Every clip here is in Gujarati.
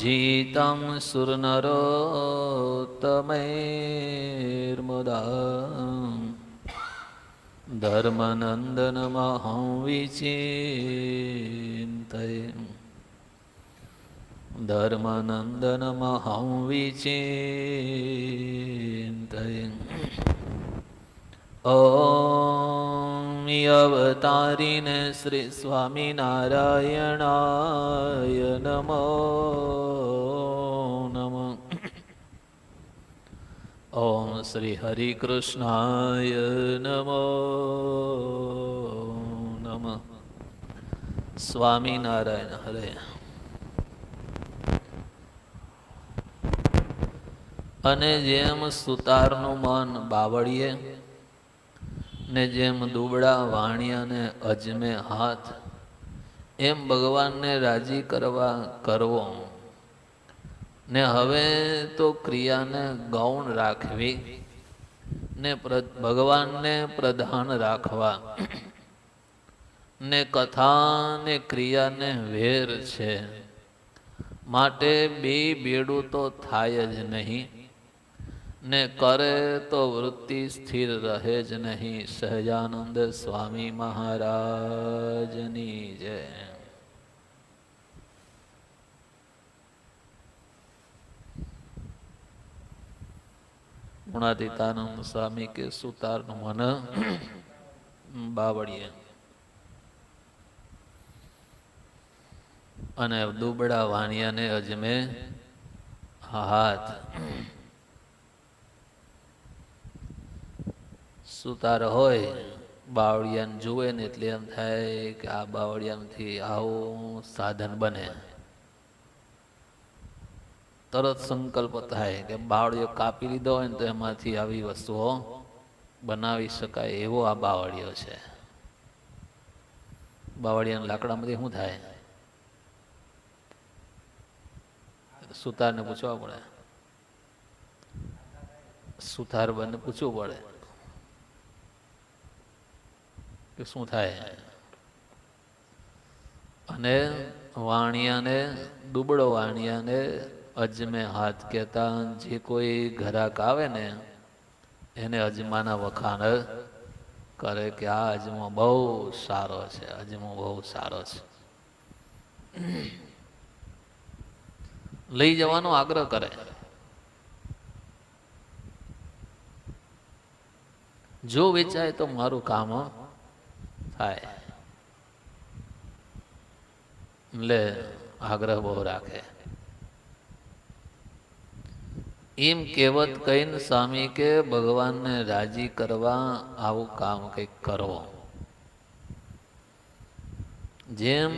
જીતમ સુરનરોતમૈર્મુદા धर्मनन्दनमहं विचिन्तये धर्मनन्दनमहं विचिन्तये અવતારીને શ્રી સ્વામિનારાયણાય નમો નમ ઓમ શ્રી હરિકૃષ્ણાય નમો નમ સ્વામિનારાયણ હરે અને જેમ સુતારનું મન બાવળીએ ને જેમ દુબળા વાણિયાને અજમે હાથ, એમ ભગવાનને રાજી કરવા કરવો. ને હવે તો ક્રિયાને ગૌણ રાખવી ને ભગવાનને પ્રધાન રાખવા. ને કથા ને ક્રિયાને વેર છે. માટે બે બેડું તો થાય જ નહીં. ને કરે તો વૃત્તિ સ્થિર રહે જ નહીં. સહજાનંદ સ્વામી મહારાજની જય. ગુણાતીતાનંદ સ્વામી કે સુતારનું મન બાવળીએ. અને દુબળા વાણિયાને અજમે હાથ. સુતાર હોય, બાવળિયાને જુએ ને એટલે એમ થાય કે આ બાવળિયામાંથી આવું સાધન બને. તરત સંકલ્પ થાય કે બાવળિયો કાપી લીધો હોય ને તો એમાંથી આવી વસ્તુઓ બનાવી શકાય એવો આ બાવળિયો છે. બાવળિયાના લાકડામાંથી શું થાય? સુતારને પૂછવા પડે. સુતાર બંને પૂછવું પડે. કે શું થાય? અને વાણિયાને, દુબળો વાણિયાને અજમે હાથ કહેતા, જે કોઈ ઘરાક આવે ને, એને અજમાના વખાણ કરે કે આ અજમો બહુ સારો છે, અજમો બહુ સારો છે. લઈ જવાનો આગ્રહ કરે. જો વેચાય તો મારું કામ થાય એટલે આગ્રહ બહુ રાખે એમ કહેવત કહીને સ્વામી કે ભગવાનને રાજી કરવા આવું કામ કંઈક કરો જેમ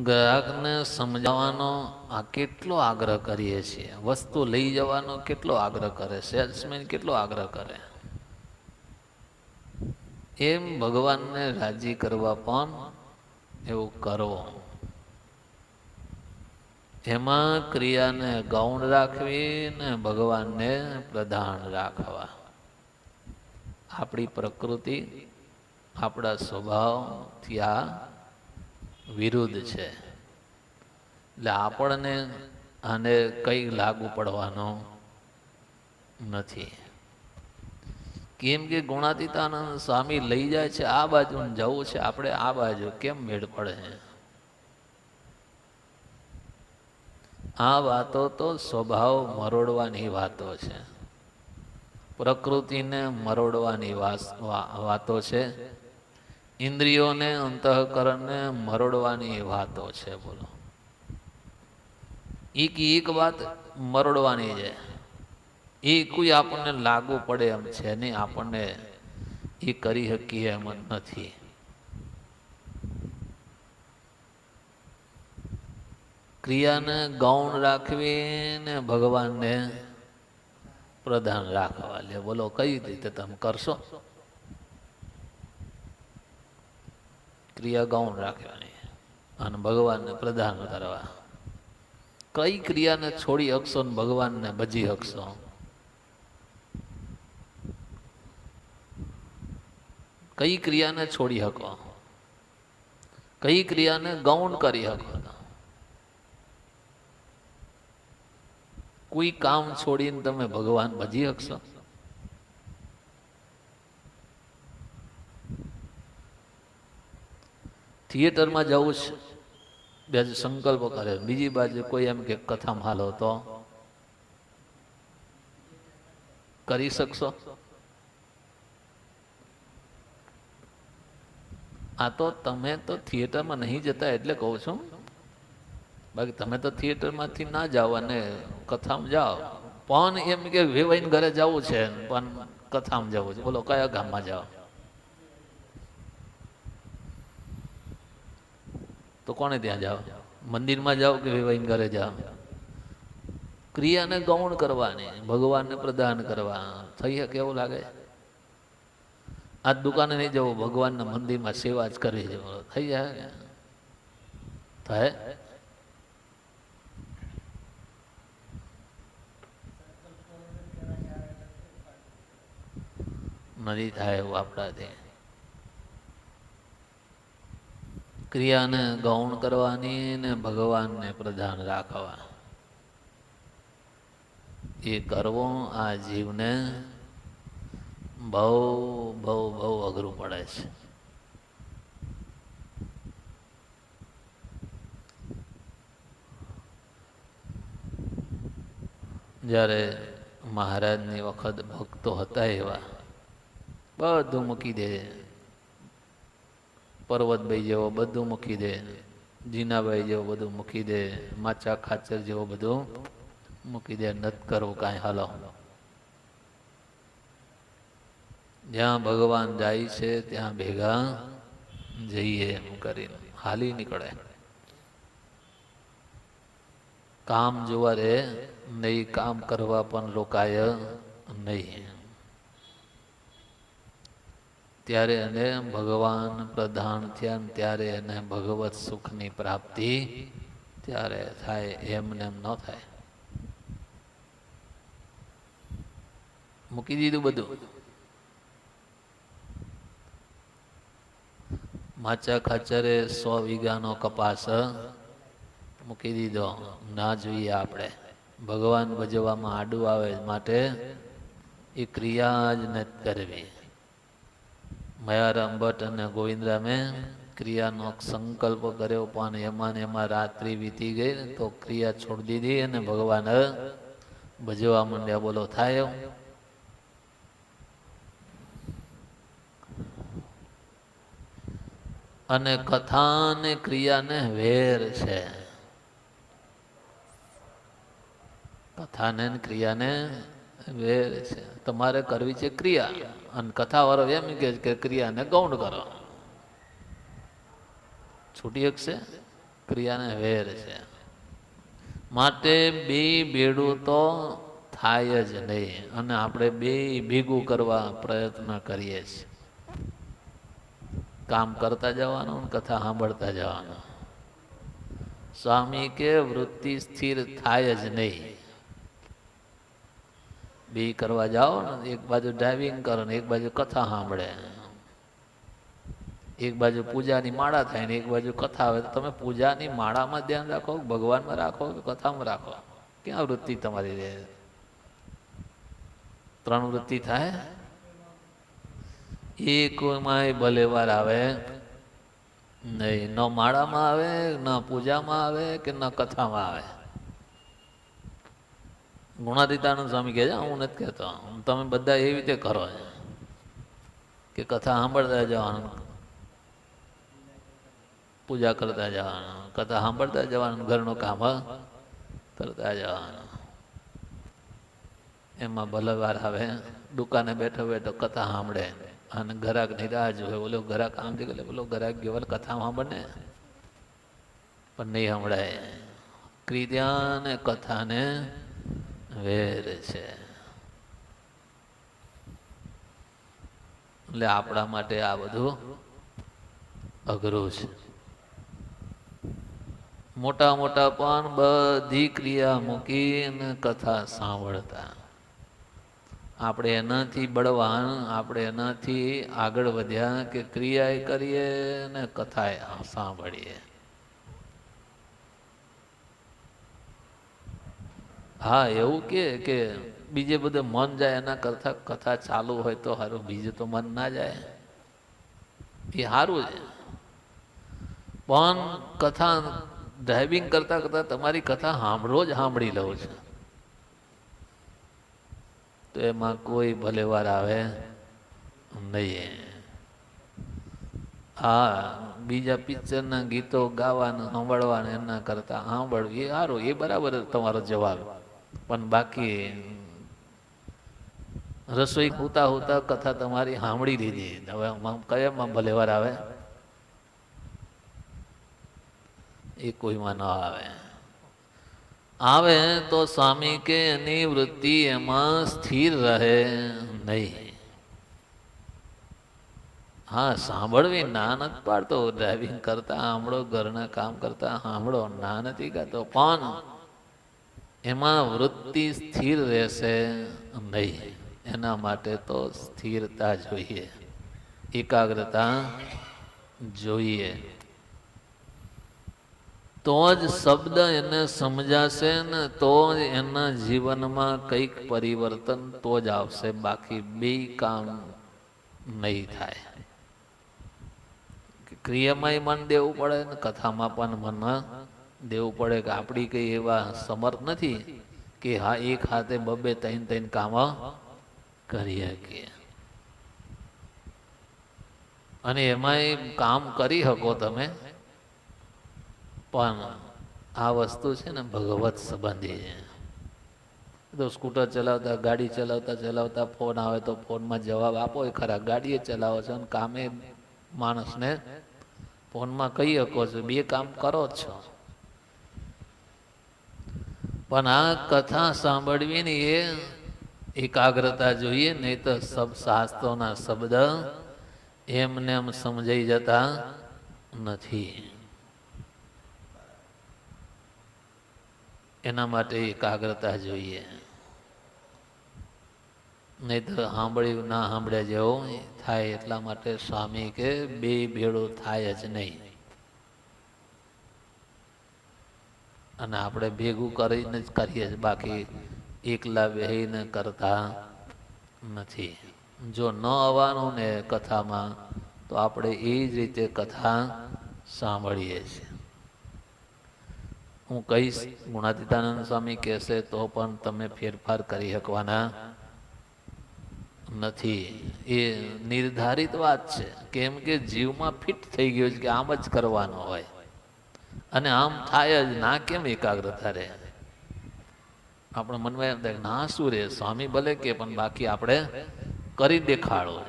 ગ્રાહકને સમજાવવાનો આ કેટલો આગ્રહ કરીએ છીએ વસ્તુ લઈ જવાનો કેટલો આગ્રહ કરે સેલ્સમેન કેટલો આગ્રહ કરે એમ ભગવાનને રાજી કરવા પણ એવું કરો. એમાં ક્રિયાને ગૌણ રાખવી ને ભગવાનને પ્રધાન રાખવા. આપણી પ્રકૃતિ, આપણા સ્વભાવથી આ વિરુદ્ધ છે. એટલે આપણને આને કંઈ લાગુ પડવાનો નથી. કેમ કે ગુણાતીતાનંદ સ્વામી લઈ જાય છે, આ બાજુ જવું છે, આપણે આ બાજુ કેમ મેળ પડે આ વાતો તો સ્વભાવ મરોડવાની વાતો છે. પ્રકૃતિને મરોડવાની વાતો છે. ઇન્દ્રિયોને અંતઃકરણને મરોડવાની વાતો છે, બોલો. એક એક વાત મરોડવાની છે. એ કોઈ આપણને લાગુ પડે એમ છે નહીં, આપણને એ કરી શકીએ એમ નથી. ક્રિયાને ગૌણ રાખવી ને ભગવાનને પ્રધાન રાખવા લે. બોલો, કઈ રીતે તમે કરશો? ક્રિયા ગૌણ રાખવાની અને ભગવાનને પ્રધાન કરવા. કઈ ક્રિયાને છોડી શકશો ને ભગવાનને ભજી શકશો કઈ ક્રિયાને છોડી શકો કઈ ક્રિયાને ગૌણ કરી શકો કોઈ કામ છોડીને તમે ભગવાન ભજી શકશો થિયેટરમાં જવું છે. બે સંકલ્પ કરે. બીજી બાજુ કોઈ એમ કે કથામાં હાલો તો કરી શકશો? આ તો તમે તો થિયેટરમાં નહીં જતા એટલે કહું છું. બાકી તમે તો થિયેટરમાંથી ના જાઓ અને કથામાં જાઓ. પણ એમ કે વેવાઈને ઘરે જવું છે, પણ કથામાં જવું છે. બોલો, કયા ગામમાં જાઓ? તો કોને ત્યાં જાઓ? મંદિરમાં જાઓ કે વેવાઈને ઘરે જાઓ? ક્રિયાને ગૌણ કરવાની, ભગવાનને પ્રદાન કરવા. થઈ શકે એવું લાગે? આ દુકાને નહીં જવું, ભગવાનના મંદિરમાં સેવા જ કરી જવું થઈ જાય. થાય નથી થાય એવું આપણાથી. ક્રિયાને ગૌણ કરવાની ને ભગવાનને પ્રધાન રાખવા. એ કરવો આ જીવને બહુ બહુ બહુ અઘરું પડે છે. જ્યારે મહારાજની વખત ભક્તો હતા એવા, બધું મૂકી દે. પર્વતભાઈ જેવો બધું મૂકી દે, જીનાભાઈ જેવો બધું મૂકી દે, માચા ખાચર જેવો બધું મૂકી દે, નત કરવું કાંઈ હાલો. જ્યાં ભગવાન જાય છે, ત્યાં ભેગા જઈએ એમ કરીને. હાલી નીકળે. કામ જોવા રે, નહીં કામ કરવા પણ રોકાય નહીં. ત્યારે એને ભગવાન પ્રધાન થયા ત્યારે એને ભગવત સુખની પ્રાપ્તિ ત્યારે થાય એમને એમ ન થાય. મૂકી દીધું બધું? માચા ખાચરે સો વીઘાનો કપાસ મૂકી દીધો. ના જોઈએ આપણે. ભગવાન ભજવામાં આડું આવે માટે એ ક્રિયા જ નથી કરવી. મયારામ ભટ્ટ અને ગોવિંદરામે ક્રિયાનો સંકલ્પ કર્યો, પણ એમાં એમાં રાત્રિ વીતી ગઈ તો ક્રિયા છોડી દીધી અને ભગવાન ભજવા માંડ્યા. બોલો, થાય અને કથા ને ક્રિયાને વેર છે. કથાને ક્રિયાને વેર છે. તમારે કરવી છે ક્રિયા. અને કથા વાળો એમ કે છે કે ક્રિયાને ગૌણ કરો. છૂટી શકશે? ક્રિયાને વેર છે. માટે બે બેડું તો થાય જ નહીં. અને આપણે બે ભેગું કરવા પ્રયત્ન કરીએ છીએ. કામ કરતા જવાનું કથા સાંભળતા જવાનું. સ્વામી કે, વૃત્તિ સ્થિર થાય જ નહીં. બે કરવા જાઓ ને, એક બાજુ ડ્રાઇવિંગ કરો ને, એક બાજુ કથા સાંભળે. એક બાજુ પૂજાની માળા થાય ને, એક બાજુ કથા આવે. તો તમે પૂજાની માળામાં ધ્યાન રાખો ભગવાનમાં રાખો કે કથામાં રાખો? ક્યાં વૃત્તિ તમારી રહે? ત્રણ વૃત્તિ થાય? એકમાં ભલે ભલેવાર આવે. નહીં, ન માળામાં આવે, ન પૂજામાં આવે કે ન કથામાં આવે. ગુણાતીતાનંદ સ્વામી કહે છે, હું નથી કહેતો. તમે બધા એવી રીતે કરો કે કથા સાંભળતા જવાનું. પૂજા કરતા જવાનું. કથા સાંભળતા જવાનું, ઘરનું કામ કરતા જવાનું. એમાં ભલેવાર આવે. દુકાને બેઠો બેઠો કથા સાંભળે. અને ઘરાકની રાહ જોવે. ઓલો ઘરાક આમ થી ગયો બોલો, ઘરાક ગયો કથા સાંભળને પણ નહીં સાંભળાય. ક્રિયા ને કથાને વેર છે. એટલે આપણા માટે આ બધું અઘરું છે. મોટા મોટા પણ બધી ક્રિયા મૂકીને કથા સાંભળતા. આપણે એનાથી બળવાન, આપણે એનાથી આગળ વધ્યા કે ક્રિયા કરીએ ને કથા સાંભળીએ. હા, એવું કે કે બીજે બધે મન જાય એના કરતા કથા ચાલુ હોય તો સારું બીજે તો મન ના જાય. એ સારું છે. પણ કથા ડ્રાઇવિંગ કરતા કરતા તમારી કથા સાંભળો જ સાંભળી લઉં છું. તો એમાં કોઈ ભલે વાર આવે નહીં. હા, બીજા પિક્ચરના ગીતો ગાવાના, સાંભળવાના એના કરતા સાંભળવું એ સારું એ બરાબર તમારો જવાબ. પણ બાકી રસોઈ હોતા હોતા કથા તમારી સાંભળી લીધી. હવે કયામાં ભલે વાર આવે? એ કોઈમાં ન આવે. આવે તો સ્વામી કે એની વૃત્તિ એમાં સ્થિર રહે નહીં. હા, સાંભળવી ના પાડતો ડ્રાઇવિંગ કરતા, સાંભળો, ઘરના કામ કરતા, સાંભળો, ના નથી કહેતો પણ એમાં વૃત્તિ સ્થિર રહેશે નહીં. એના માટે તો સ્થિરતા જોઈએ. એકાગ્રતા જોઈએ. તો જ શબ્દ એને સમજાશે ને તો જ એના જીવનમાં કંઈક પરિવર્તન તો જ આવશે, બાકી બે કામ નહીં થાય. ક્રિયામાંય મન દેવું પડે ને કથામાં પણ મન દેવું પડે કે આપણી કંઈ એવા સમર્થ નથી કે હા, એક હાથે બબે ત્રણ ત્રણ કામ કરી શકીએ અને એમાંય કામ કરી શકો તમે. પણ આ વસ્તુ છે ને ભગવત સંબંધી છે. તો સ્કૂટર ચલાવતા, ગાડી ચલાવતા ચલાવતા ફોન આવે તો ફોનમાં જવાબ આપો એ ખરા. ગાડીએ ચલાવો છો અને કામે માણસને ફોનમાં કહી શકો છો, બે કામ કરો છો. પણ આ કથા સાંભળવી ને એ એકાગ્રતા જોઈએ, નહીં તો સબ શાસ્ત્રોના શબ્દ એમને એમ સમજાઈ જતા નથી. એના માટે એકાગ્રતા જોઈએ. નહીં તો સાંભળ્યું ના સાંભળ્યા જેવું થાય એટલા માટે સ્વામી કે બે ભેળો થાય જ નહીં. અને આપણે ભેગું કરીને જ કરીએ છીએ, બાકી એકલા બેહીને કરતા નથી. જો ન આવવાનું ને કથામાં, તો આપણે એ જ રીતે કથા સાંભળીએ છીએ. હું કહીશ, ગુણાતીતાનંદ સ્વામી કહેશે, તો પણ તમે ફેરફાર કરી શકવાના નથી. એ નિર્ધારિત વાત છે. કેમ કે જીવમાં ફિટ થઈ ગયો છે કે આમ જ કરવાનો હોય. અને આમ થાય જ ના, કેમ એકાગ્રતા રહે? આપણે મનમાં એમ થાય ના, શું રે? સ્વામી ભલે કે, પણ બાકી આપણે કરી દેખાડો.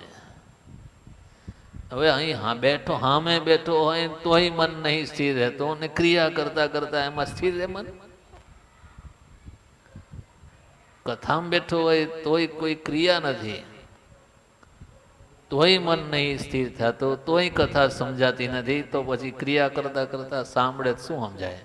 હવે અહીં હા બેઠો, હામે બેઠો હોય તોય મન નહીં સ્થિર રહેતો. અને ક્રિયા કરતા કરતા એમાં સ્થિર રહે મન. કથામાં બેઠો હોય તોય કોઈ ક્રિયા નથી. તોય મન નહીં સ્થિર થતો, તોય કથા સમજાતી નથી. તો પછી ક્રિયા કરતા કરતા સાંભળે શું સમજાય?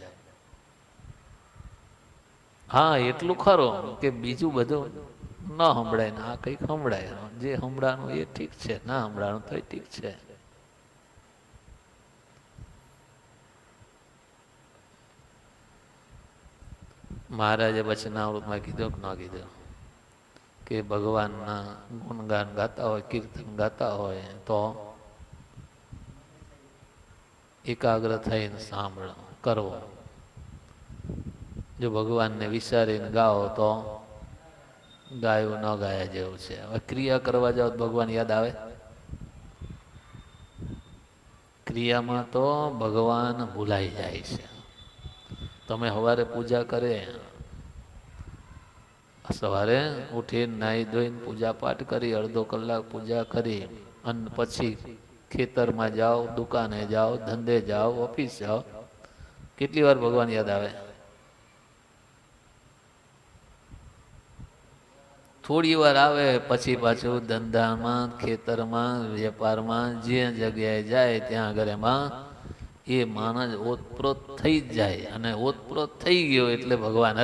હા, એટલું ખરું કે બીજું બધું ન સંભળાય ને આ સંભળાય. જે સંભળાનું એ ઠીક છે, ના સંભળાનું તો ઠીક છે. મહારાજે પછી નાવૃતમાં કીધું કે ન કીધું? કે ભગવાનના ગુણગાન ગાતા હોય, કીર્તન ગાતા હોય, તો એકાગ્ર થઈને સાંભળો કરવો જો ભગવાનને વિચારીને ગાઓ તો ગાયું ન ગાયા જેવું છે. હવે ક્રિયા કરવા જાઓ ભગવાન યાદ આવે? ક્રિયામાં તો ભગવાન ભૂલાઈ જાય છે. તમે સવારે પૂજા કરે, સવારે ઉઠીને નાહી ધોઈને પૂજા પાઠ કરી, અડધો કલાક પૂજા કરી, અને પછી ખેતરમાં જાઓ, દુકાને જાઓ, ધંધે જાઓ, ઓફિસ જાઓ. કેટલી વાર ભગવાન યાદ આવે? થોડી વાર આવે, પછી પાછું ધંધામાં, ખેતરમાં, વેપારમાં જે જગ્યાએ જાય ત્યાં આગળ એમાં એ માણસ ઓતપ્રોત થઈ જ જાય અને ઓતપ્રોત થઈ ગયો એટલે ભગવાન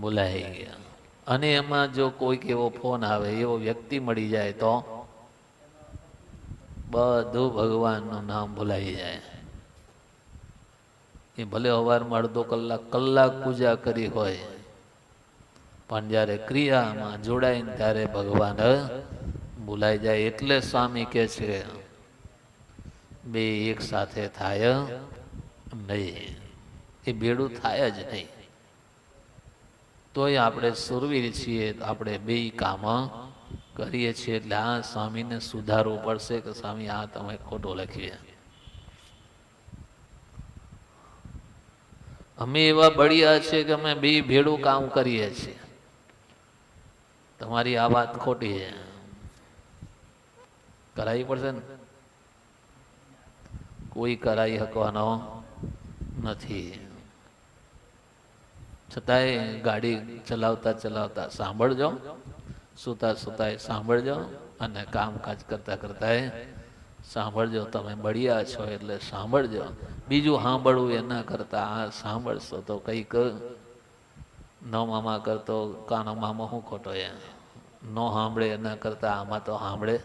બોલાઈ ગયા. અને એમાં જો કોઈક એવો ફોન આવે, એવો વ્યક્તિ મળી જાય તો બધું ભગવાનનું નામ ભૂલાઈ જાય. એ ભલે સવારમાં અડધો કલાક કલાક પૂજા કરી હોય પણ જ્યારે ક્રિયામાં જોડાઈને ત્યારે ભગવાન ભૂલાઈ જાય એટલે સ્વામી કે છે, બે એક સાથે થાય નહીં. એ ભેડું થાય જ નહીં. તોય આપણે સુરવીર છીએ, આપણે બે કામ કરીએ છીએ, એટલે આ સ્વામીને સુધારવું પડશે કે, સ્વામી, આ તમે ખોટું લખીએ. અમે એવા બળિયા છે કે અમે બે ભેડું કામ કરીએ છીએ. તમારી આ વાત ખોટી છે. કરાવી પડશે ને? કોઈ કરાવી શકવાનો નથી. છતાંય ગાડી ચલાવતા ચલાવતા સાંભળજો. સુતા સુતા સાંભળજો અને કામકાજ કરતા કરતા સાંભળજો. તમે બળિયા છો એટલે સાંભળજો. બીજું સાંભળવું એના કરતા. આ સાંભળશો તો કંઈક ન મામા કરતો, કાનો મામો શું ખોટો એ ન સાંભળે, એના કરતા આમાં તો સાંભળે.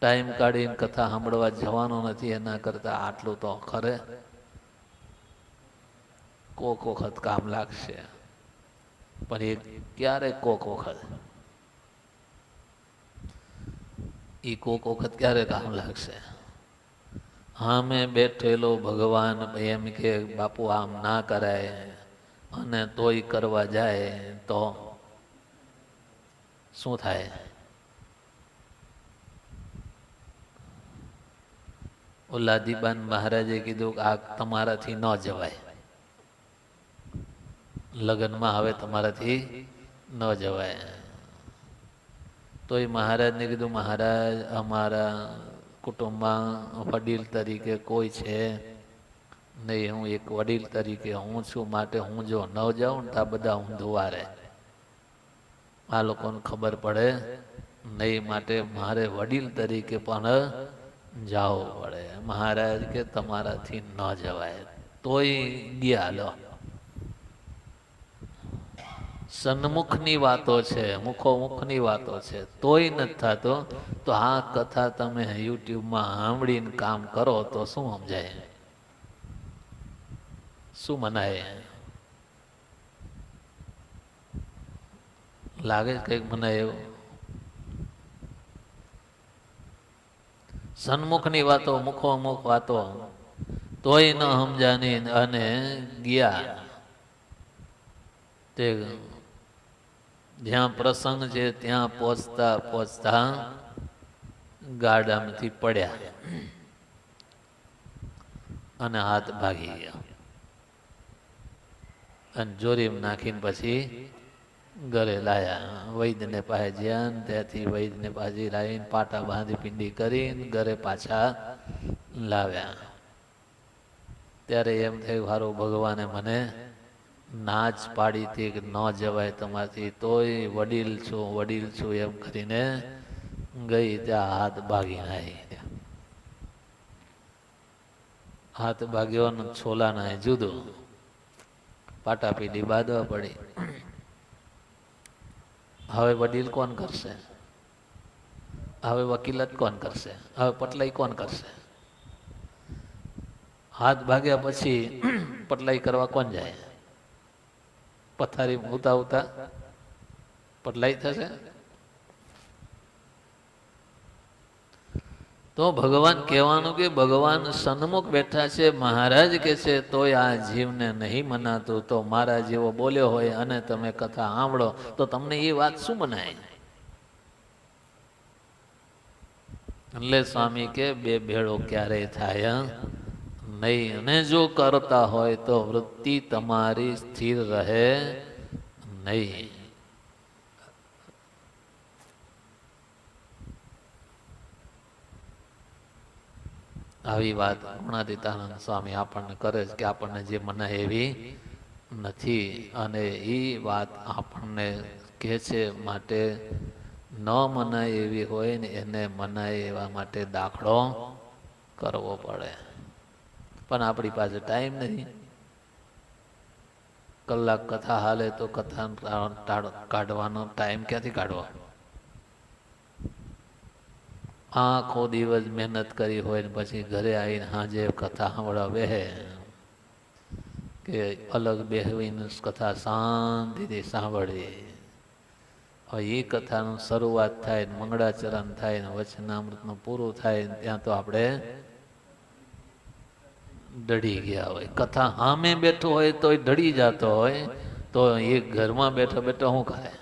ટાઈમ કાઢીને કથા સાંભળવા જવાનો નથી, એના કરતા આટલું તો ખરે. કોક વખત કામ લાગશે. પણ એ ક્યારે કોક વખત? એ કોક વખત ક્યારે કામ લાગશે? હા મેં બેઠેલો ભગવાન એમ કે, બાપુ, આમ ના કરાય. અને તોય કરવા જાય તો શું થાય? ઓલાદીબાન મહારાજે કીધું કે આ તમારાથી ન જવાય. લગ્નમાં હવે તમારાથી ન જવાય. તોય મહારાજને કીધું, મહારાજ, અમારા કુટુંબમાં વડીલ તરીકે કોઈ છે નહીં, હું એક વડીલ તરીકે હું છું, માટે હું જો ન જાઉં તો બધા હું ધોવારે. આ લોકોને ખબર પડે, નહીં, માટે મારે વડીલ તરીકે પણ જાવું પડે. મહારાજ કે તમારાથી ન જવાય. તોય ગયા લો. સન્મુખની વાતો છે મુખો મુખની વાતો છે. તોય નથી થતો. તો આ કથા તમે યુટ્યુબમાં સાંભળીને કામ કરો તો શું સમજાય? શું મનાય? લાગે કંઈક મનાય એવું? સન્મુખની વાતો મુખો મુખ વાતો, તોય ન સમજાની અને ગયા. તે જ્યાં પ્રસંગ છે ત્યાં પહોંચતા પહોંચતા ગાડામાંથી પડ્યા. અને હાથ ભાગી ગયા. અને જોરીમ નાખીને પછી ઘરે લાયા. વૈદ્યને પાસે જ્યાં ત્યાંથી વૈદ્યને પાછી લાવીને પાટા બાંધી પિંડી કરીને ઘરે પાછા લાવ્યા. ત્યારે એમ થયું સારું ભગવાને મને નાચ પાડી હતી કે ન જવાય તમારાથી, તોય વડીલ છું વડીલ છું એમ કરીને ગઈ ત્યાં હાથ ભાગી નાખી હાથ ભાગ્યો છોલા નાય જુદું પાટા પીડી બાંધવા પડી. હવે વડીલ કોણ કરશે? હવે વકીલત કોણ કરશે? હવે પટલાઈ કોણ કરશે? હાથ ભાગ્યા પછી પટલાઈ કરવા કોણ જાય? પથારી ઉતા ઉતા પટલાઈ થશે? તો ભગવાન કહેવાનું કે ભગવાન સન્મુખ બેઠા છે, મહારાજ કે છે, તોય આ જીવને નહીં મનાતું. તો મારા જેવો બોલ્યો હોય અને તમે કથા સાંભળો, તો તમને એ વાત શું મનાય? એટલે સ્વામી કે બે ભેળો ક્યારેય થાય નહીં, અને જો કરતા હોય તો વૃત્તિ તમારી સ્થિર રહે નહીં. આવી વાત ગુણાદિતાનંદ સ્વામી આપણને કરે છે કે આપણને જે મને એવી નથી અને એ વાત આપણને કહે છે માટે ન મનાય એવી હોય ને એને મનાય એવા માટે દાખલો કરવો પડે. પણ આપણી પાસે ટાઈમ નહીં. કલાક કથા હાલે તો કથા કાઢવાનો ટાઈમ ક્યાંથી કાઢવો? આખો દિવસ મહેનત કરી હોય ને પછી ઘરે આવીને હાજે કથા સાંભળવા કે અલગ બેહવીને કથા શાંતિથી સાંભળવી હવે એ કથાનું શરૂઆત થાય ને મંગળાચરણ થાય ને વચનામૃતનું પૂરું થાય ને ત્યાં તો આપણે ડળી ગયા હોય. કથા સામે બેઠો હોય તોય ડળી જતો હોય તો એ ઘરમાં બેઠો બેઠો શું કરે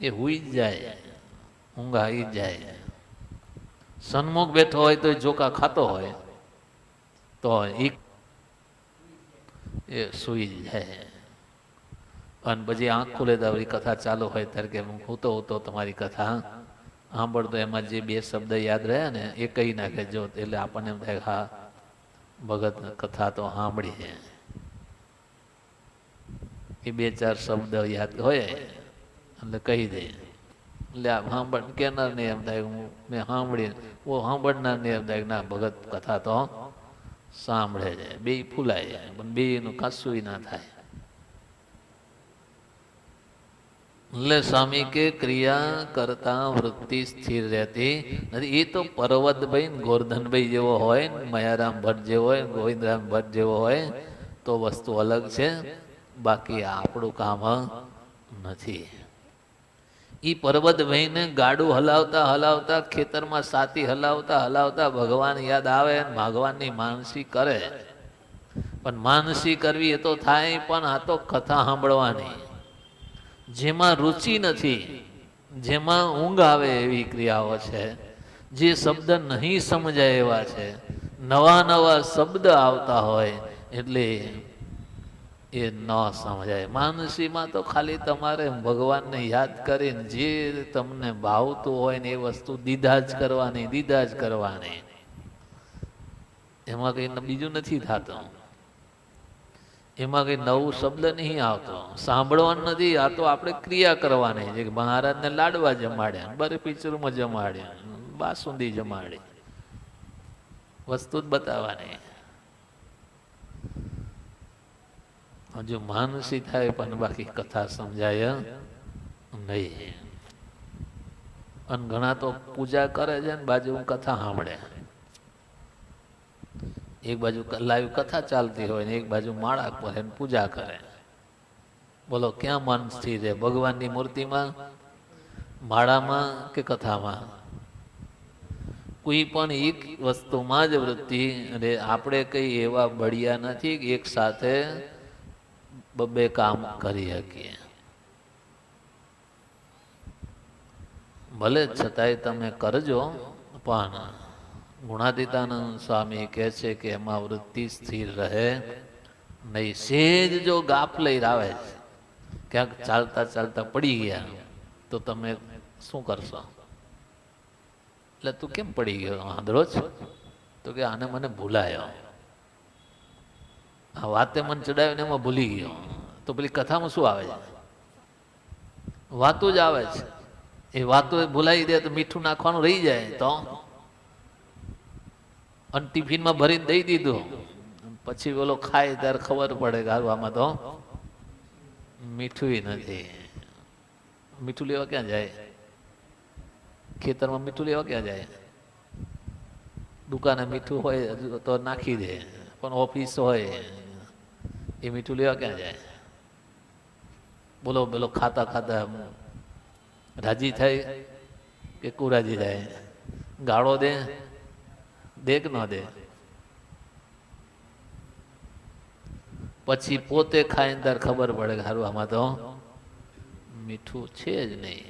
એ હુઈ જાય. ઊંઘ આવી જાય. સન્મુખ બેઠો હોય તો જોકા ખાતો હોય, તો એ સુઈ જાય. અને પછી આંખ ખુલે તો કથા ચાલુ હોય, ત્યારે કે હું ખૂતો તો હું તો તમારી કથા સાંભળતો, એમાં જે બે શબ્દ યાદ રહ્યા ને, એ કહી નાખે. જો એટલે આપણને એમ થાય હા, ભગત કથા તો સાંભળી એ બે ચાર શબ્દ યાદ હોય, એટલે કહી દે. એટલે સાંભળ કેનાર નહીં એમ થાય મેં સાંભળી ઓ સાંભળનાર ને એમ થાય ના ભગત કથા તો સાંભળે છે, બે ફૂલાય જાય પણ બે નું કશું ના થાય. એટલે સ્વામી કે ક્રિયા કરતા વૃત્તિ સ્થિર રહેતી નથી. એ તો પર્વતભાઈ ને ગોરધનભાઈ જેવો હોય ને, મયારામ ભટ્ટ જેવો હોય ગોવિંદરામ ભટ્ટ જેવો હોય તો વસ્તુ અલગ છે. બાકી આપણું કામ નથી. ઈ વહીને ગાડું હલાવતા હલાવતા ખેતરમાં સાથી હલાવતા હલાવતા ભગવાન યાદ આવે ભગવાનની માનસી કરે. પણ માનસી કરવી એ તો થાય, પણ આ તો કથા સાંભળવાની. જેમાં રુચિ નથી, જેમાં ઊંઘ આવે એવી ક્રિયાઓ છે. જે શબ્દ નહીં સમજાય એવા છે. નવા નવા શબ્દ આવતા હોય, એટલે એ ન સમજાય. માનસીમાં તો ખાલી તમારે ભગવાનને યાદ કરીને જે તમને ભાવતું હોય ને એ વસ્તુ દીધા જ કરવાની, દીધા જ કરવાની. એમાં કંઈ બીજું નથી થતું. એમાં કઈ નવું શબ્દ નહીં આવતો. સાંભળવાનું નથી, આ તો આપણે ક્રિયા કરવાની છે કે મહારાજને લાડવા જમાડ્યા બરફી ચૂરમો જમાડ્યા, બાસુંદી જમાડી. વસ્તુ જ બતાવવાની. હજુ માનસી થાય, પણ બાકી કથા સમજાય નહીં. અને ઘણા તો પૂજા કરે છે બાજુ કથા સાંભળે. એક બાજુ લાઈવ કથા ચાલતી હોય ને એક બાજુ માળા પહેરે પૂજા કરે. બોલો, ક્યાં મન સ્થિર છે? ભગવાનની મૂર્તિમાં? માળામાં કે કથામાં? કોઈ પણ એક વસ્તુમાં જ વૃત્તિ અને આપણે કઈ એવા બળિયા નથી એક સાથે બબે કામ કરી શકીએ. ભલે છતાંય તમે કરજો, પણ ગુણાતીતાનંદ સ્વામી કહે છે કે એમાં વૃત્તિ સ્થિર રહે નહીં. સેજ જો ગાપ લઈ આવે, ક્યાંક ચાલતા ચાલતા પડી ગયા, તો તમે શું કરશો? એટલે તું કેમ પડી ગયો? આંધળો છો તો કે આને મને ભૂલાયો. આ વાતે મન ચડાવીને એમાં ભૂલી ગયો. તો પેલી કથામાં શું આવે વાતો જ આવે છે. એ વાતો ભૂલાઈ દે તો મીઠું નાખવાનું રહી જાય તો. અને ટિફિનમાં ભરીને દઈ દીધું. પછી ઓલો ખાય ત્યારે ખબર પડે કે તો મીઠું નથી. મીઠું લેવા ક્યાં જાય? ખેતરમાં મીઠું લેવા ક્યાં જાય? દુકાને મીઠું હોય તો નાખી દે. પણ ઓફિસ હોય. એ મીઠું લેવા ક્યાં જાય બોલો બોલો, ખાતા ખાતા રાજી થાય કે કુરાજી થાય? ગાળો દે દે કે ન દે. પછી પોતે ખાઈને તાર ખબર પડે કે સારું આમાં તો મીઠું છે જ નહીં.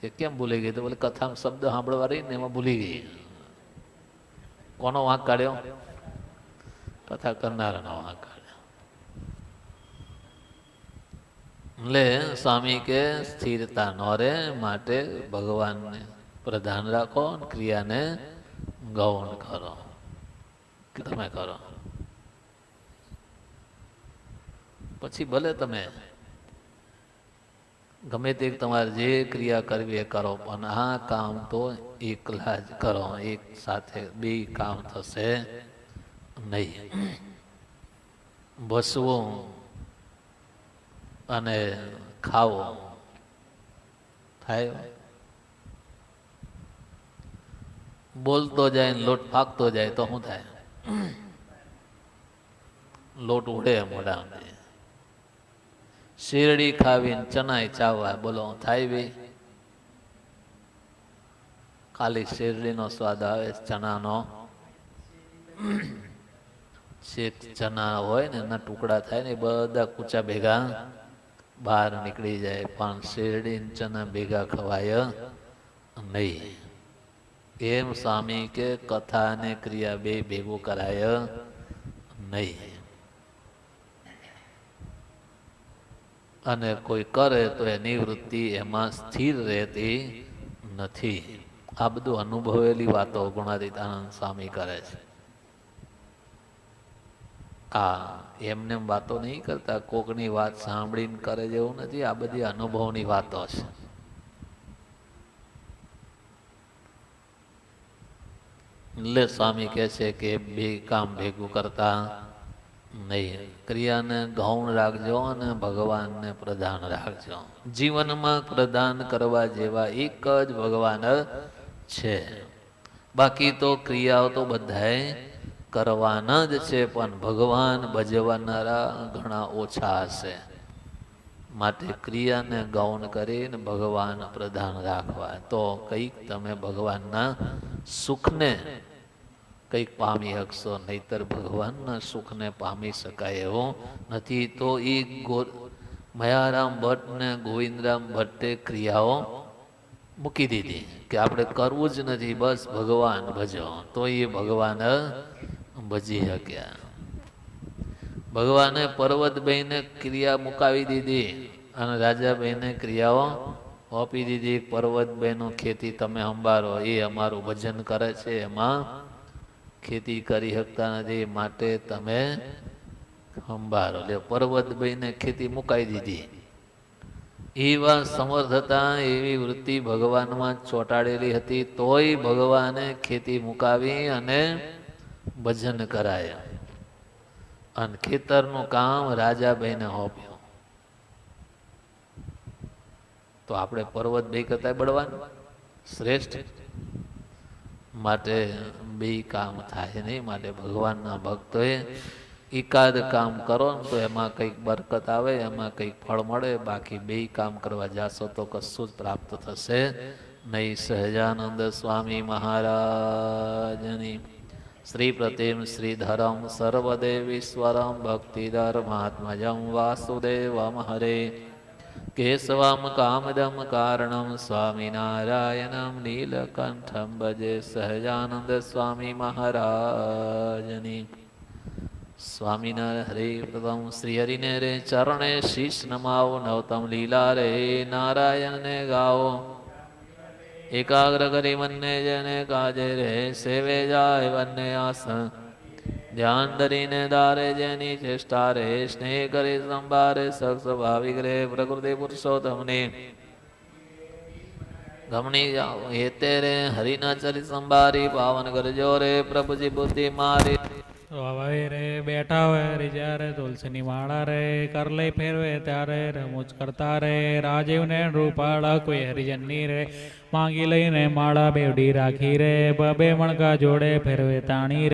કે કેમ ભૂલી ગઈ? તો બોલે, કથામાં શબ્દ સાંભળવા રહી ને એમાં ભૂલી ગઈ. કોનો વાંક કાઢ્યો? કથા કરનારાનો વાંક કાઢ્યો. એટલે સ્વામી કે સ્થિરતા ન રે માટે ભગવાનને પ્રધાન રાખો ક્રિયાને ગૌણ કરો. તમે કરો. પછી ભલે તમે ગમે તે તમારે જે ક્રિયા કરવી એ કરો, પણ આ કામ તો એકલા જ કરો. એક સાથે બે કામ થશે નહીં. બસવું અને ખાવો. થાય? બોલતો જાય લોટ ફાકતો જાય તો શું થાય? લોટ ઉડે મોઢા શેરડી ખાવીને ચનાય ચાવવા બોલો, થાય બી ખાલી શેરડીનો સ્વાદ આવે ચણાનો. શેક ચણા હોય ને એના ટુકડા થાય ને બધા કૂચા ભેગા. બહાર નીકળી જાય, પણ શેરડી ચના ભેગા ખવાય નહીં. એમ સ્વામી કે કથા અને ક્રિયા બે ભેગું કરાય નહીં. અને કોઈ કરે તો એની વૃત્તિ એમાં સ્થિર રહેતી નથી. આ બધું અનુભવેલી વાતો ગુણાતીતાનંદ સ્વામી કરે છે. આ એમને વાતો નહીં કરતા, કોકની વાત સાંભળીને કરે જેવું નથી, આ બધી અનુભવની વાતો છે. એટલે સ્વામી કહે છે કે બે કામ ભેગું કરતા નહીં. ક્રિયાને ગૌણ રાખજો અને ભગવાનને પ્રધાન રાખજો. જીવનમાં પ્રદાન કરવા જેવા એક જ ભગવાન છે. બાકી તો ક્રિયાઓ તો બધાએ કરવાના જ છે, પણ ભગવાન ભજવનારા ઘણા ઓછા હશે. માટે ક્રિયાને ગૌણ કરીને ભગવાન પ્રધાન રાખવા. તો કંઈક તમે ભગવાનના સુખને કંઈક પામી શકશો, નહીતર ભગવાનના સુખને પામી શકાય એવો નથી. તો એ ગો મયારામ ભટ્ટ ને ગોવિંદરામ ભટ્ટે ક્રિયાઓ મૂકી દીધી, કે આપણે કરવું જ નથી, બસ ભગવાન ભજો તો એ ભગવાન ભજી શક્યા ભગવાને પર્વતભાઈને ક્રિયા મુકાવી દીધી અને રાજાભાઈને ક્રિયાઓ આપી દીધી. પર્વતભાઈનું ખેતી તમે સંભાળો, એ અમારું ભજન કરે છે. એમાં ખેતી કરી શકતા નથી માટે તમે સંભાળો. એટલે પર્વતભાઈને ખેતી મુકાઈ દીધી. એવા સમર્થ હતા, એવી વૃત્તિ ભગવાનમાં ચોંટાડેલી હતી, તોય ભગવાને ખેતી મુકાવી અને ભજન કરાયા. અને ખેતરનું કામ રાજાભાઈને સોંપ્યું. તો આપણે પર્વત બે કરતા બળવાનું? શ્રેષ્ઠ. માટે બે કામ થાય નહીં, માટે ભગવાનના ભક્તોએ એકાદ કામ કરો ને તો એમાં કંઈક બરકત આવે, એમાં કંઈક ફળ મળે, બાકી બે કામ કરવા જાશો તો કશું જ પ્રાપ્ત થશે નહીં. સહજાનંદ સ્વામી મહારાજની શ્રી પ્રતિમ શ્રીધરમ સર્વદેવીશ્વરમ ભક્તિધર્માત્મજમ વાસુદેવમ હરે. કેશવમ કામદમ કારણમ સ્વામિનારાયણમ નીલકંઠમ ભજે સહજાનંદ સ્વામી મહારાજની. સ્વામિનારાયણ હરે પ્રથમ શ્રીહરિને રે ચરણે શીશ નમાવો, નવતમ લીલા રે નારાયણને ગાઓ એકાગ્ર કરી મનને જેને કાજે રે, સેવે જાય વનને આસન. ધ્યાન ધરીને દારે જેની ચેષ્ટા રે, સ્નેહ કરી સંભારે સક્ષ ભાવિક રે, પ્રકૃતિ પુરુષોત્તમને. ગમણી જાઓ, હેતે રે, હરિના ચરિત સંભારી, પાવન કરજો રે, પ્રભુજી બુદ્ધિ મારી. તો હવે રે બેઠા હોય રે જ્યારે તુલસીની માળા રે કરલે ફેરવે, ત્યારે રમૂજ કરતા રે રાજીવ ને રૂપાળા કોઈ હરિજનની રે, માંગી લઈને માળા બેવડી રાખી રે, બબે મણકા જોડે ફેરવે તાણી રે.